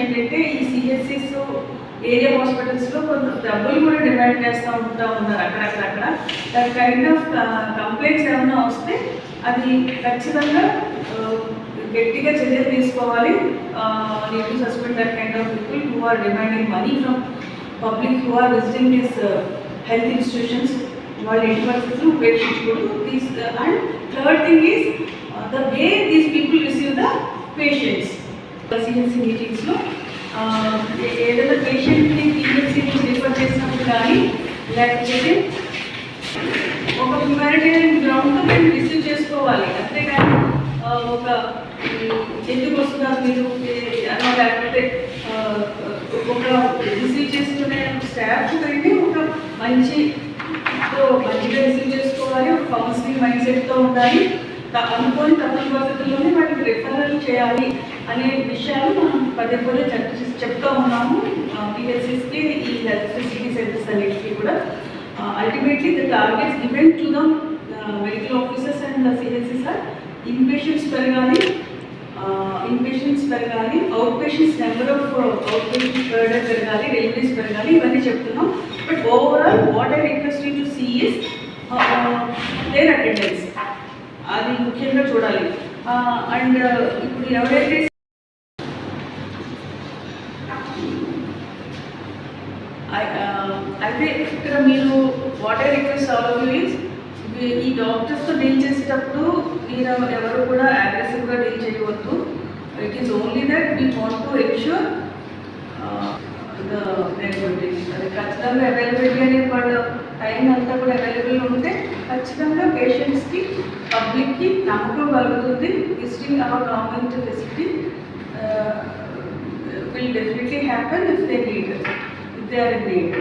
ఏంటంటే ఈ CSC area హాస్పిటల్స్లో కొంత డబ్బులు కూడా డిమాండ్ చేస్తూ ఉంటా ఉన్నారు అక్కడక్కడక్కడ. దాని కైండ్ ఆఫ్ కంప్లైంట్స్ ఏమైనా వస్తే అది ఖచ్చితంగా గట్టిగా చర్యలు తీసుకోవాలి. Need suspend that kind of people who are demanding money from public who are visiting this health institutions వాళ్ళ ఎట్టి పరిస్థితులు ఉపేక్షించకూడదు these and third thing is the way these people receive the patients CNC మీటింగ్స్లో ఏదైనా పేషెంట్ని PSC refer చేసినప్పుడు కానీ లేకపోతే ఒక గ్రౌండ్ గ్రౌండ్లో మేము రిసీవ్ చేసుకోవాలి. అంతేకాని ఒక ఎందుకు వస్తున్నారు మీరు? ఏ- లేకపోతే ఒక రిసీవ్ చేసుకునే స్టాఫ్ కంటే ఒక మంచి మంచిగా రిసీవ్ చేసుకోవాలి. ఒక కౌన్సిలింగ్ మైండ్ సెట్తో ఉండాలి. అనుకోని తప్పని పరిస్థితుల్లోనే వాటికి రిఫరల్ చేయాలి అనే విషయాలు మనం పదే పదే చర్చ చెప్తా ఉన్నాము. పిఎస్సీస్కి ఈ హెల్త్ ఫెసిలిటీ సెంటర్స్ అన్నిటికీ కూడా. Ultimately the targets given to the medical officers and సిహెచ్సిస్ are inpatients పెరగాలి. ఇన్పేషెంట్స్ పెరగాలి. Out patients number of out patients పెరగడం పెరగాలి. డెలివరీస్ పెరగాలి. ఇవన్నీ చెప్తున్నాం. But overall what I request to see is their attendance అది ముఖ్యంగా చూడాలి. అండ్ ఇప్పుడు ఎవరైతే అయితే ఇక్కడ మీరు what I request all of you is ఈ డాక్టర్స్తో డీల్ చేసేటప్పుడు మీరు ఎవరు కూడా అగ్రెసివ్గా డీల్ చేయవద్దు. It is only that we want to ensure availability ఖచ్చితంగా అవైలబిలిటీ అనే వాళ్ళ టైం అంతా కూడా అవైలబుల్ ఉంటే ఖచ్చితంగా పేషెంట్స్కి పబ్లిక్కి నమ్మకం కలుగుతుంది. Visiting hour government facility will definitely happen if they need if they are in need